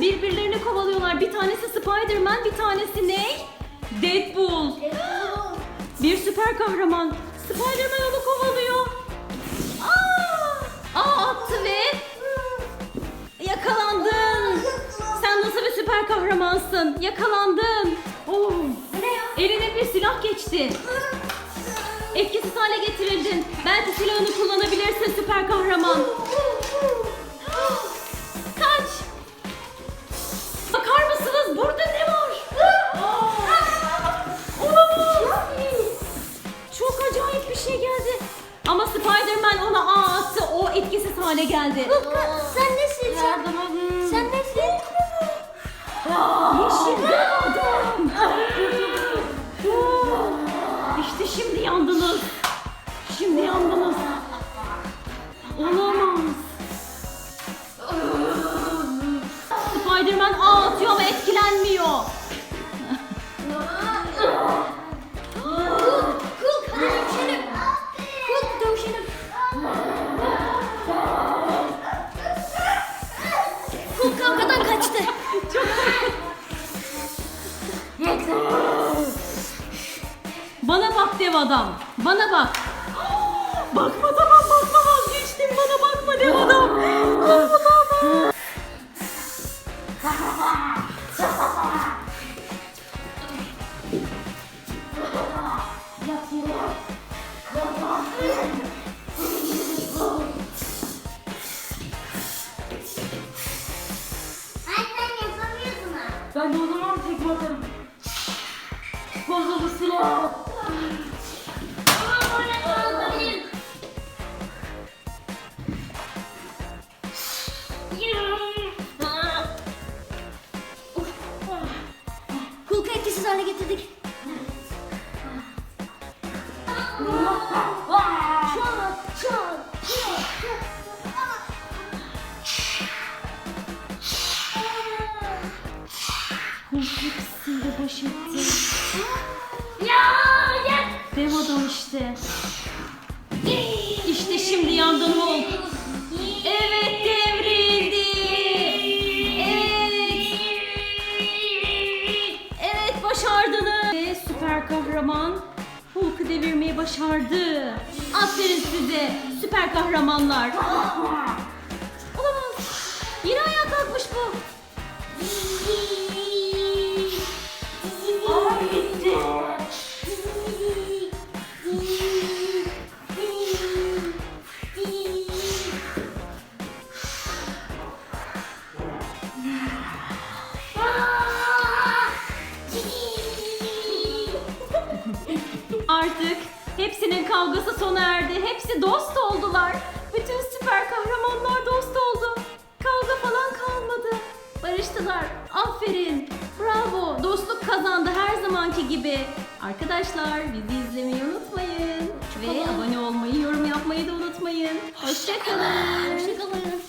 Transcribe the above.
birbirlerini kovalıyorlar. Bir tanesi Spider-Man, bir tanesi ne? Deadpool. bir süper kahraman. Spider-Man onu kovalıyor. Aa! Aa attı ve yakalandın. Sen nasıl bir süper kahramansın? Yakalandın. Oo. Eline bir silah geçti. Etkisiz hale getirildin. Belki silahını kullanabilirsin süper kahraman. Hale geldi. Sen nesin sen? Sen nesin? Yeşil adam. İşte şimdi yandınız. Şimdi yandınız. Olamaz. Spider-Man ağ atıyor ama etkilenmiyor. Bana bak dev adam. Bana bak. Bakma tamam bakma vazgeçtim. Bana bakma dev adam. Ha. Ben de o zaman tekme atarım. Bozuldu silah. Kulka etkisiz hale getirdik. Çat, çat, çat, Kompleksiyle baş etti. Ya, ya. Dev adam işte. İşte şimdi yandın Hulk. Evet devrildi. Evet. Evet başardınız. Ve süper kahraman Hulk'u devirmeyi başardı. Aferin size süper kahramanlar. Olamaz. Yine ayağa kalkmış bu. Kavgası sona erdi. Hepsi dost oldular. Bütün süper kahramanlar dost oldu. Kavga falan kalmadı. Barıştılar. Aferin. Bravo. Dostluk kazandı her zamanki gibi. Arkadaşlar bizi izlemeyi unutmayın. Ve abone olmayı, yorum yapmayı da unutmayın. Hoşçakalın. Hoşçakalın.